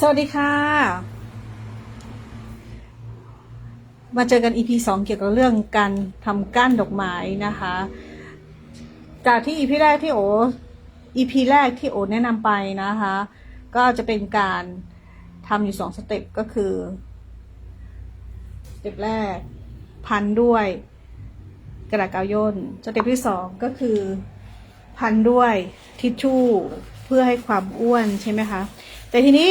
สวัสดีค่ะ มาเจอกัน EP สองเกี่ยวกับเรื่องการทำก้านดอกไม้นะคะ จากที่ EP แรกที่โอ EP แรกที่โอแนะนำไปนะคะ ก็จะเป็นการทำอยู่สองสเต็ปก็คือ สเต็ปแรกพันด้วยกระดาษกาวย่นสเต็ปที่สองก็คือพันด้วยทิชชู่เพื่อให้ความอ้วนใช่ไหมคะ แต่ทีนี้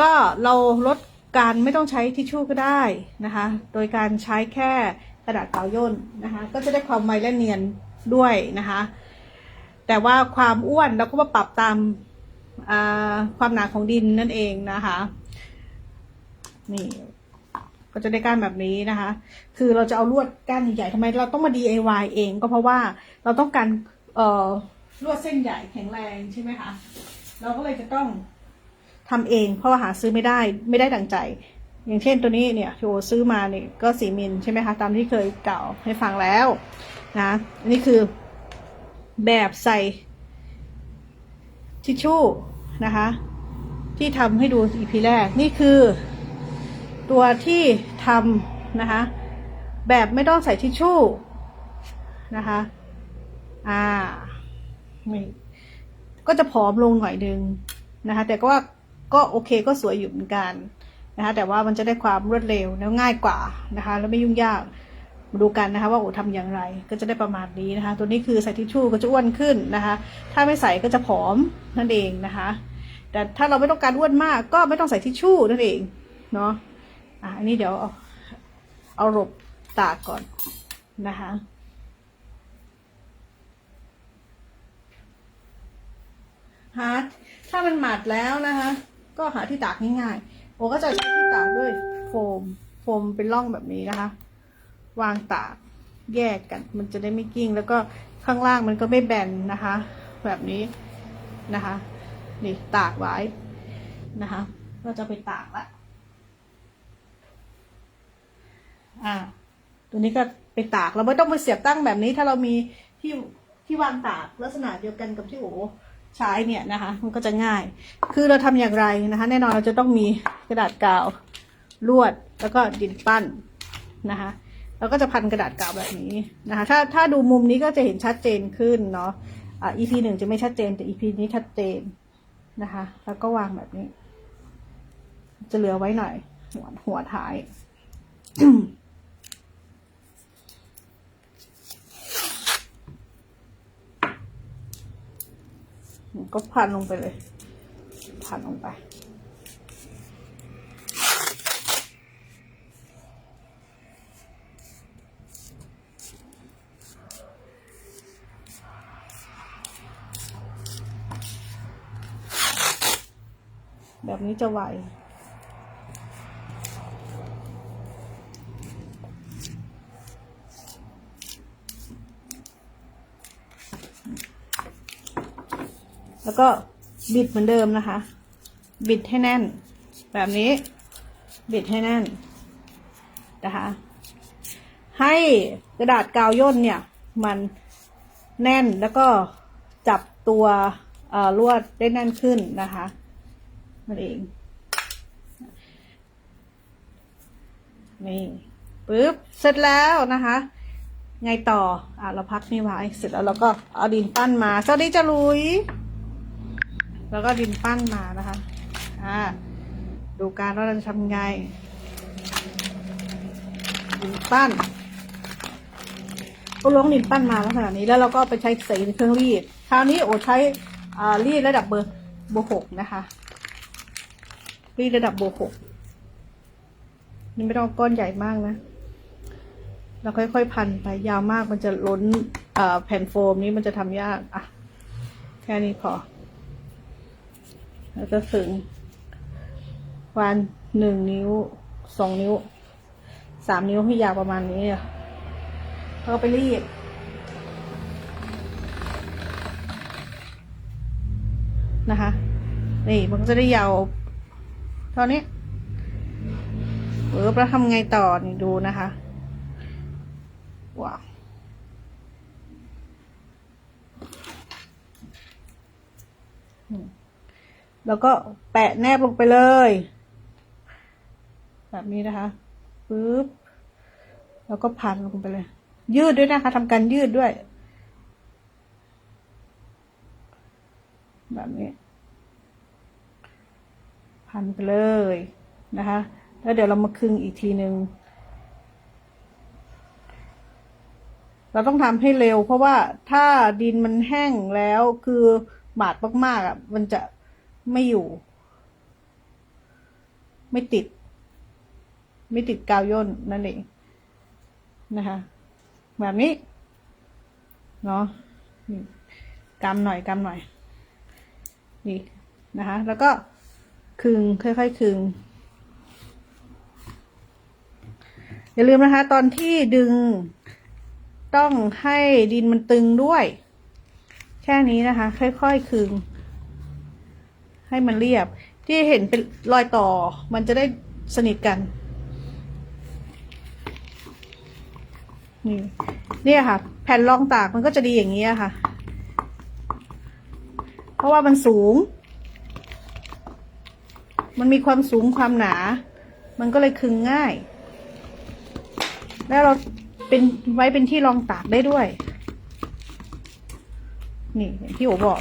ก็เราลดการไม่ต้องใช้ทิชชู่ก็ได้นะคะ โดยการใช้แค่กระดาษกาวย่นนะคะ ก็จะได้ความไวและเนียนด้วยนะคะ แต่ว่าความอ้วนเราก็มาปรับตามาความหนาของดินนั่นเองนะคะ นี่ก็จะได้ก้านแบบนี้นะคะ คือเราจะเอาลวดก้านใหญ่ๆทำไมเราต้องมา DIY เองก็เพราะว่าเราต้องการลวดเส้นใหญ่แข็งแรงใช่ไหมคะ เราก็เลยจะต้อง ทำเองเพราะว่าหาซื้อไม่ได้ไม่ได้ดังใจ อย่างเช่นตัวนี้เนี่ยที่โอซื้อมาเนี่ยก็สีมิลใช่ไหมคะตามที่เคยกล่าวให้ฟังแล้วนะอันนี้คือแบบใส่ทิชชู่นะคะ ที่ทำให้ดู EP แรกนี่คือตัวที่ทำนะคะ แบบไม่ต้องใส่ทิชชู่นะคะอ่าก็จะผอมลงหน่อยนึงนะคะ แต่ก็ว่า ก็โอเคก็สวยอยู่เหมือนกันนะคะแต่ว่ามันจะได้ความรวดเร็วแล้วง่ายกว่านะคะแล้วไม่ยุ่งยากมาดูกันนะคะว่าโอ้ทำอย่างไรก็จะได้ประมาณนี้นะคะ ตัวนี้คือใส่ทิชชู่ก็จะอ้วนขึ้นนะคะ ถ้าไม่ใส่ก็จะผอมนั่นเองนะคะ แต่ถ้าเราไม่ต้องการอ้วนมากก็ไม่ต้องใส่ทิชชู่นั่นเองเนาะอะอันนี้เดี๋ยวเอาเอาหลบตากก่อนนะคะหาถ้ามันหมัดแล้วนะคะ ก็หาที่ตากง่ายๆโอก็จะใช้ที่ตากด้วยโฟม โฟมเป็นร่องแบบนี้นะคะ วางตากแยกกัน มันจะได้ไม่กิ้ง แล้วก็ข้างล่างมันก็ไม่แบนนะคะ แบบนี้นะคะ นี่ตากไว้นะคะเราจะไปตากละอ่า ตัวนี้ก็ไปตากเราไม่ต้องไปเสียบตั้งแบบนี้ ถ้าเรามีที่ที่วางตากลักษณะเดียวกันกับที่โอ ใช้เนี่ยนะคะ มันก็จะง่าย คือเราทำอย่างไรนะคะ แน่นอนเราจะต้องมีกระดาษกาวลวดแล้วก็ดินปั้นนะคะแล้วก็จะพันกระดาษกาวแบบนี้นะคะ ถ้าถ้าดูมุมนี้ก็จะเห็นชัดเจนขึ้นเนาะอ่า EP หนึ่งจะไม่ชัดเจนแต่ EP นี้ชัดเจนนะคะ แล้วก็วางแบบนี้ จะเหลือไว้หน่อย หัวหัวท้าย ก็พันลงไปเลย พันลงไป แบบนี้จะไหว แล้วก็บิดเหมือนเดิมนะคะ บิดให้แน่น แบบนี้ บิดให้แน่นนะคะ ให้กระดาษกาวย่นเนี่ย มันแน่นแล้วก็จับตัวลวดได้แน่นขึ้นนะคะนั่นเอง นี่ปึ๊บ เสร็จแล้วนะคะ ไงต่อ อะ เราพักนี่ไว้ เสร็จแล้วเราก็เอาดินปั้นมา สวัสดีจ้าลุย แล้วก็ดินปั้นมานะคะอ่าดูการว่าเราจะทำไงดินปั้นก็ล้วงดินปั้นมาลักษณะนี้แล้วเราก็ไปใช้สีเครื่องรีด คราวนี้โอใช้รีดระดับเบอร์เบอร์หกนะคะ รีดระดับเบอร์หกนี่ไม่ต้องก้อนใหญ่มากนะเราค่อยๆพันไปยาวมากมันจะล้นแผ่นโฟมนี้มันจะทำยากอะ แค่นี้พอ แล้วจะถึงวันหนึ่งนิ้วสองนิ้วสามนิ้วให้ยาวประมาณนี้อะแล้วก็ไปรีดนะคะ นี่มันก็จะได้ยาวเท่านี้เออแล้วทำไงต่อนี่ดูนะคะว้าวอืม แล้วก็แปะแนบลงไปเลย แบบนี้นะคะปึ๊บแล้วก็พันลงไปเลย ยืดด้วยนะคะทำการยืดด้วย แบบนี้ พันไปเลยนะคะ แล้วเดี๋ยวเรามาคึงอีกทีหนึ่งเราต้องทำให้เร็ว เพราะว่าถ้าดินมันแห้งแล้วคือหมาดมากๆอะมันจะ ไม่อยู่ ไม่ติด ไม่ติดกาวย่นนั่นเองนะคะแบบนี้ เนาะกำหน่อยกำหน่อย นี่นะคะ แล้วก็คึงค่อยๆคึงอย่าลืมนะคะ ตอนที่ดึงต้องให้ดินมันตึงด้วย แค่นี้นะคะ ค่อยๆคึง ให้มันเรียบ ที่เห็นเป็นรอยต่อมันจะได้สนิทกัน นี่เนี่ยค่ะ แผ่นรองตากมันก็จะดีอย่างนี้ค่ะ เพราะว่ามันสูง มันมีความสูงความหนา มันก็เลยคึงง่าย แล้วเราเป็นไว้เป็นที่รองตากได้ด้วย นี่อย่างที่โอบอก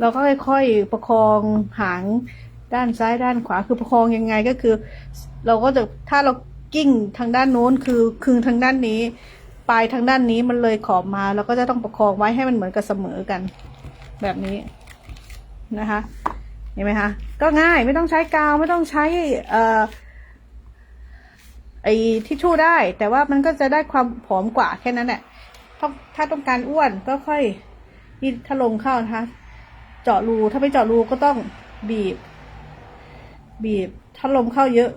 เราก็ค่อยๆประคองหางด้านซ้ายด้านขวาคือประคองยังไงก็คือ เราก็จะถ้าเรากิ้งทางด้านโน้นคือคึงทางด้านนี้ ปลายทางด้านนี้มันเลยขอบมาเราก็จะต้องประคองไว้ให้มันเหมือนกับเสมอกัน แบบนี้นะคะเห็นไหมคะก็ง่ายไม่ต้องใช้กาวไม่ต้องใช้เอ่อไอ้ทิชชู่ได้ แต่ว่ามันก็จะได้ความผอมกว่าแค่นั้นแหละถ้าถ้าต้องการอ้วนก็ค่อยนี่ถ้าลงเข้านะคะ เจาะรูถ้าไม่เจาะรูก็ต้องบีบ บีบถ้าลมเข้าเยอะ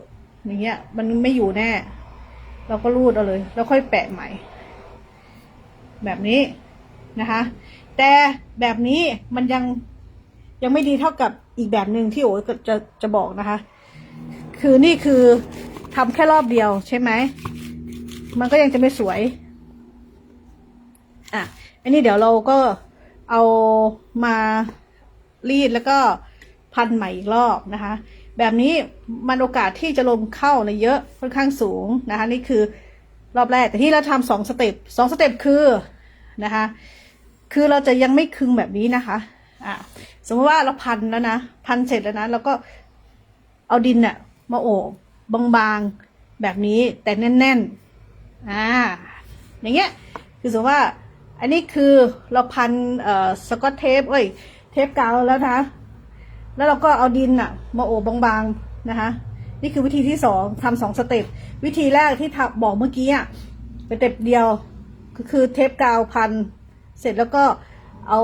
อย่างเงี้ย มันไม่อยู่แน่ เราก็รูดเอาเลย แล้วค่อยแปะใหม่ แบบนี้นะคะ แต่แบบนี้มันยังยังไม่ดีเท่ากับอีกแบบหนึ่งที่โอ๋จะจะจะบอกนะคะ คือนี่คือทำแค่รอบเดียวใช่ไหม มันก็ยังจะไม่สวย อะ อันนี้เดี๋ยวเราก็เอามา รีดแล้วก็พันใหม่อีกรอบนะคะ แบบนี้มันโอกาสที่จะลมเข้าในเยอะค่อนข้างสูงนะคะ นี่คือรอบแรกแต่ที่เราทำสองสเต็ปสองสเต็ปคือนะคะคือเราจะยังไม่คึงแบบนี้นะคะอะสมมติว่าเราพันแล้วนะพันเสร็จแล้วนะเราก็เอาดินเนี่ยมาโอบบางๆแบบนี้แต่แน่นๆอ่าอย่างเงี้ยคือสมมติว่าอันนี้คือเราพันเอ่อสกอตเทปเอ้ย ปกาวแล้วนะ แล้วเราก็เอาดินอะมาโอบบางๆนะคะ นี่คือวิธีที่สองทำสองสเต็ป วิธีแรกที่บอกเมื่อกี้อะเป็นสเต็ปเดียวก็คือเทปกาวพัน เสร็จแล้วก็เอา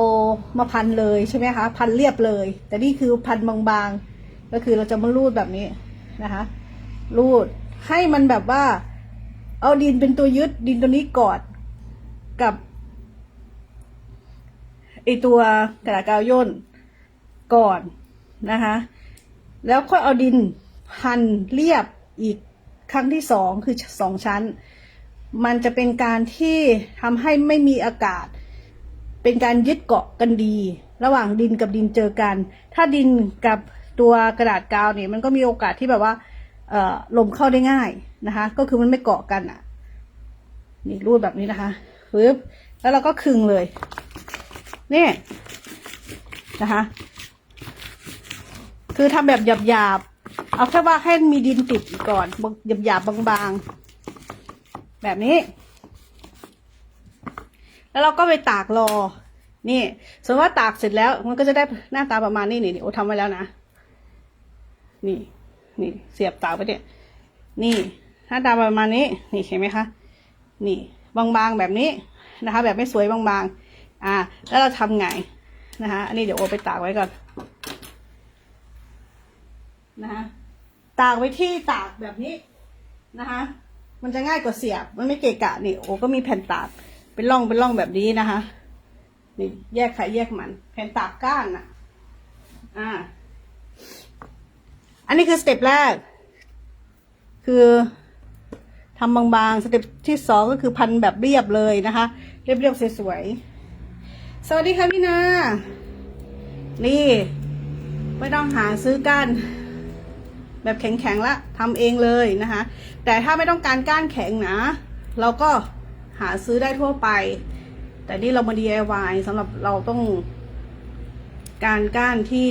มาพันเลยใช่ไหมคะ พันเรียบเลย แต่นี่คือพันบางๆ ก็คือเราจะมารูดแบบนี้นะคะรูดให้มันแบบว่า เอาดินเป็นตัวยึดดินตัวนี้กอดกับ ไอตัวกระดาษกาวย่นก่อนนะคะ แล้วค่อยเอาดินพันเรียบอีกครั้งที่สองคือสองชั้น มันจะเป็นการที่ทำให้ไม่มีอากาศ เป็นการยึดเกาะกันดี ระหว่างดินกับดินเจอกัน ถ้าดินกับตัวกระดาษกาวเนี่ยมันก็มีโอกาสที่แบบว่าเอ่อลมเข้าได้ง่ายนะคะ ก็คือมันไม่เกาะกันอะ นี่รูดแบบนี้นะคะปึ๊บแล้วเราก็คึงเลย นี่นะคะ คือทำแบบหยาบๆ เอาแค่ว่าให้มีดินติดก่อนหยาบๆบางๆ แบบนี้ แล้วเราก็ไปตากรอ นี่ สมมติว่าตากเสร็จแล้ว มันก็จะได้หน้าตาประมาณนี้นี่โอทำไว้แล้วนะ นี่ นี่เสียบตากไปเนี่ย นี่หน้าตาประมาณนี้ นี่เห็นไหมคะ นี่บางๆแบบนี้นะคะ แบบไม่สวยบางๆ อ่า แล้วเราทำไงนะคะ อันนี้เดี๋ยวโอไปตากไว้ก่อน นะคะ ตากไว้ที่ตากแบบนี้นะคะ มันจะง่ายกว่าเสียบ มันไม่เกะกะนี่โอก็มีแผ่นตาก เป็นร่องเป็นร่องแบบนี้นะคะ นี่แยกไข่แยกมัน แผ่นตากก้านน่ะ อ่า อันนี้คือสเต็ปแรก คือทำบางๆ สเต็ปที่สองก็คือพันแบบเรียบเลยนะคะ เรียบๆสวยๆ สวัสดีค่ะพี่นา นี่ ไม่ต้องหาซื้อก้าน แบบแข็งๆละทำเองเลยนะคะ แต่ถ้าไม่ต้องการก้านแข็งนะ เราก็หาซื้อได้ทั่วไป แต่นี่เรามา DIY สำหรับเราต้องการก้านที่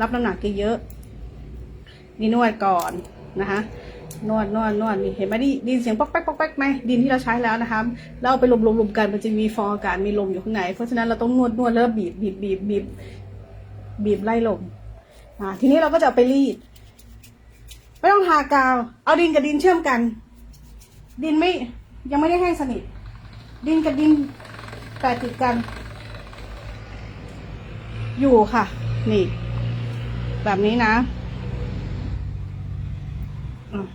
รับน้ำหนักเยอะๆนี่นวดก่อนนะคะ นวดนวดนวดนี่เห็นไหมดิดินเสียงป๊อกแป๊กป๊อกแป๊กไหมดินที่เราใช้แล้วนะคะเราเอาไปรวมรวมรวมกันมันจะมีฟองอากาศมีลมอยู่ข้างในเพราะฉะนั้นเราต้องนวดนวดแล้วบีบบีบบีบบีบบีบไล่ลมอ่าทีนี้เราก็จะเอาไปรีดไม่ต้องทากาว เอาดินกับดินเชื่อมกัน ดินไม่ยังไม่ได้แห้งสนิท ดินกับดินแปะติดกัน อยู่ค่ะ นี่ แบบนี้นะอะ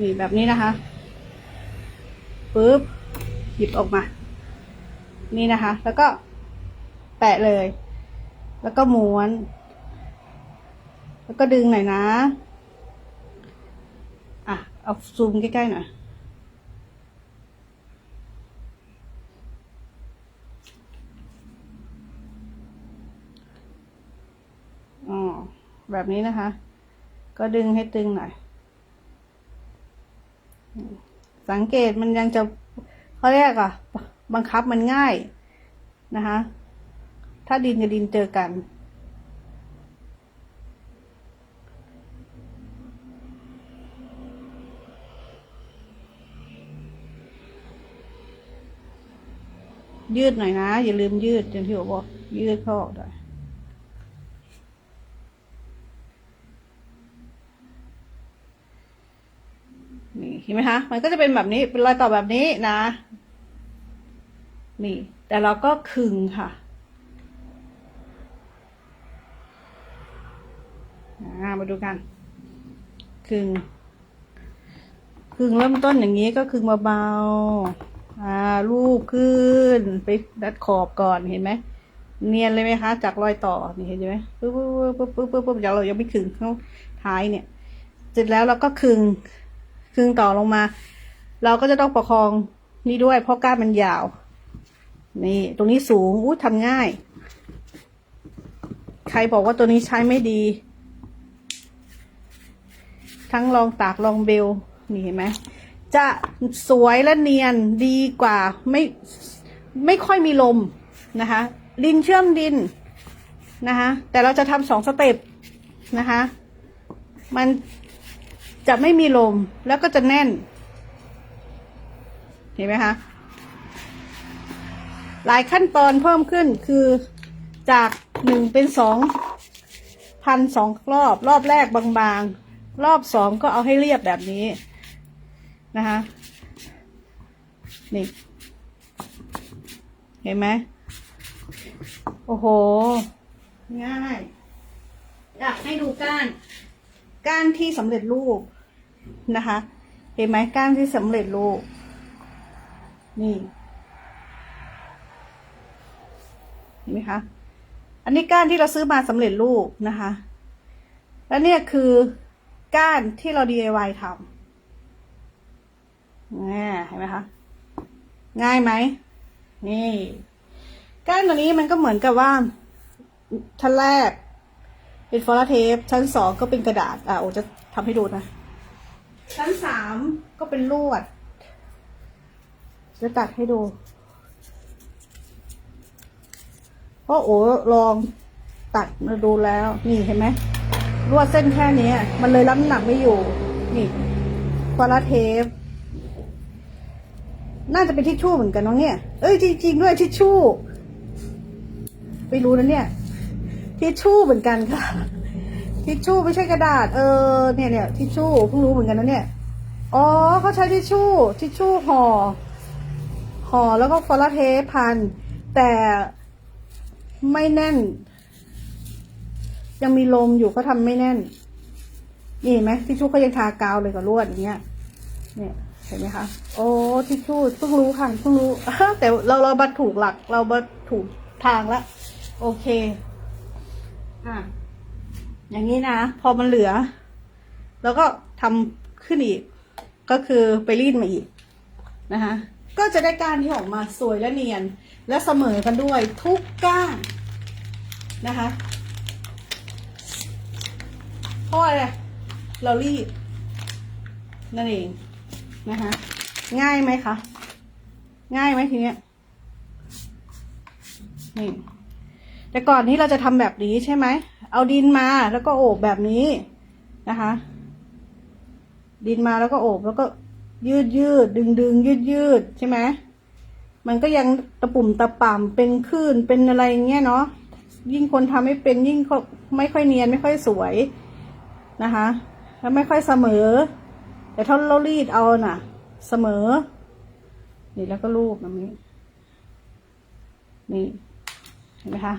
นี่แบบนี้นะคะปึ๊บหยิบออกมา นี่นะคะ แล้วก็แปะเลย แล้วก็ม้วน แล้วก็ดึงหน่อยนะอะเอาซูมใกล้ๆหน่อยอ๋อแบบนี้นะคะ ก็ดึงให้ตึงหน่อย สังเกตมันยังจะเขาเรียกอะบังคับมันง่ายนะคะ ถ้าดินกับดินเจอกัน ยืดหน่อยนะ อย่าลืมยืดอย่างที่ผมบอกยืดเข้าออกหน่อย นี่ไหมคะ มันก็จะเป็นแบบนี้ เป็นรอยต่อแบบนี้นะ นี่ แต่เราก็คึงค่ะมาดูกัน คึง คึงเริ่มต้นอย่างนี้ก็คึงเบาๆอ่าลูบขึ้น ไปดัดขอบก่อนเห็นไหม เนียนเลยไหมคะ จากรอยต่อ นี่เห็นไหมปึ๊บปึ๊บปึ๊บปึ๊บปึ๊บเดี๋ยวเรายังไม่คึงข้างท้ายเนี่ย เสร็จแล้วเราก็คึง คึงต่อลงมา เราก็จะต้องประคองนี่ด้วย เพราะก้านมันยาว นี่ ตรงนี้สูงอู้ทำง่าย ใครบอกว่าตัวนี้ใช้ไม่ดี ทั้งลองตากลองเบล นี่เห็นไหม จะสวยและเนียนดีกว่า ไม่ไม่ค่อยมีลมนะคะ ดินเชื่อมดินนะคะ แต่เราจะทำสองสเต็ปนะคะ มัน จะไม่มีลมแล้วก็จะแน่น เห็นไหมคะ หลายขั้นตอนเพิ่มขึ้นคือจากหนึ่งเป็นสองพันสองรอบ รอบแรกบางๆ รอบสองก็เอาให้เรียบแบบนี้นะคะนี่ เห็นไหมโอ้โห ง่าย อยากให้ดูก้าน ก้านที่สำเร็จรูป นะคะ เห็นไหมก้านที่สำเร็จรูปนี่เห็นไหมคะ อันนี้ก้านที่เราซื้อมาสำเร็จรูปนะคะ แล้วเนี่ยคือก้านที่เรา DIY ทำนี่เห็นไหมคะ ง่ายไหม นี่ ก้านตัวนี้มันก็เหมือนกับว่า ชั้นแรกเป็นฟอร์เทปชั้นสองก็เป็นกระดาษ อะโอจะทำให้ดูนะ ชั้นสามก็เป็นลวด จะตัดให้ดูเพราะโอ้ลองตัดมาดูแล้ว นี่เห็นไหมลวดเส้นแค่นี้มันเลยรับน้ำหนักไม่อยู่ นี่ฟอร์เทปน่าจะเป็นทิชชู่เหมือนกันน้องเนี่ย เอ้ยจริงๆด้วยทิชชู่ ไม่รู้นะเนี่ย ทิชชู่เหมือนกันค่ะ ทิชชู่ไม่ใช่กระดาษ เออ เนี่ยเนี่ยทิชชู่เพิ่งรู้เหมือนกันนะเนี่ย อ๋อเขาใช้ทิชชู่ ทิชชู่ห่อ ห่อแล้วก็ฟอลเทปพัน แต่ไม่แน่น ยังมีลมอยู่เขาทำไม่แน่น นี่ไหมทิชชู่เขายังทากาวเลยกับลวดอย่างเงี้ย เนี่ยเห็นไหมคะ โอ้ทิชชู่เพิ่งรู้ค่ะเพิ่งรู้ แต่เราเราบัถูกหลัก เราบัถูกทางละ โอเค อะ อย่างนี้นะ พอมันเหลือ แล้วก็ทำขึ้นอีก ก็คือไปรีดมาอีกนะคะ ก็จะได้ก้านที่ออกมาสวยและเนียน และเสมอกันด้วยทุกก้านนะคะเพราะอะไรเรารีดนั่นเองนะคะ ง่ายไหมคะง่ายไหมทีเนี้ยนี่แต่ก่อนที่เราจะทำแบบนี้ใช่ไหม เอาดินมาแล้วก็โอบแบบนี้นะคะ ดินมาแล้วก็โอบแล้วก็ยืดยืดดึงดึงยืดยืดใช่ไหมมันก็ยังตะปุ่มตะป่ำเป็นคลื่นเป็นอะไรเงี้ยเนาะยิ่งคนทำไม่เป็นยิ่งเขาไม่ค่อยเนียนไม่ค่อยสวยนะคะ แล้วไม่ค่อยเสมอ แต่ถ้าเรารีดเอาน่ะ เสมอ นี่แล้วก็รูปแบบนี้ นี่เห็นไหมคะ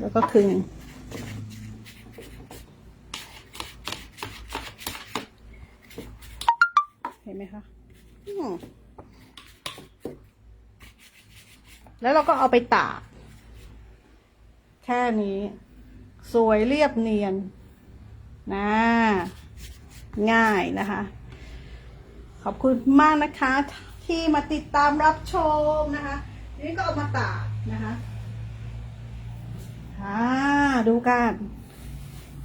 แล้วก็คึง เห็นไหมคะมแล้วเราก็เอาไปตาก แค่นี้ สวยเรียบเนียนนะง่ายนะคะ ขอบคุณมากนะคะ ที่มาติดตามรับชมนะคะ นี่ก็เอามาตากนะคะ อ่าดูกัน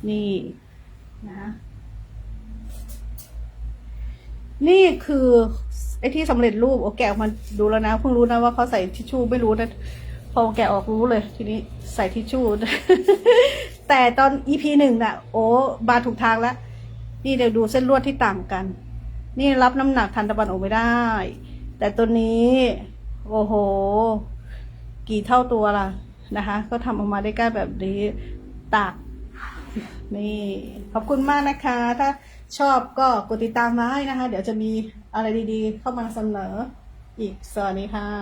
นี่นะคะนี่คือไอ้ที่สำเร็จรูปโอแกะออกมาดูแล้วนะเพิ่งรู้นะว่าเขาใส่ทิชชู่ไม่รู้นะพอแกะออกรู้เลย ทีนี้ใส่ทิชชู่แต่ตอน EP หนึ่งน่ะ โอ้บาถูกทางแล้ว นี่เดี๋ยวดูเส้นลวดที่ต่างกัน นี่รับน้ำหนักทันตะวันออกไม่ได้ แต่ตัวนี้ โอ้โห กี่เท่าตัวล่ะ นะคะ ก็ทำออกมาได้ใกล้แบบนี้ตากนี่ขอบคุณมากนะคะ ถ้าชอบก็กดติดตามมาให้นะคะ เดี๋ยวจะมีอะไรดีๆ เข้ามาเสนออีกสวัสดีค่ะ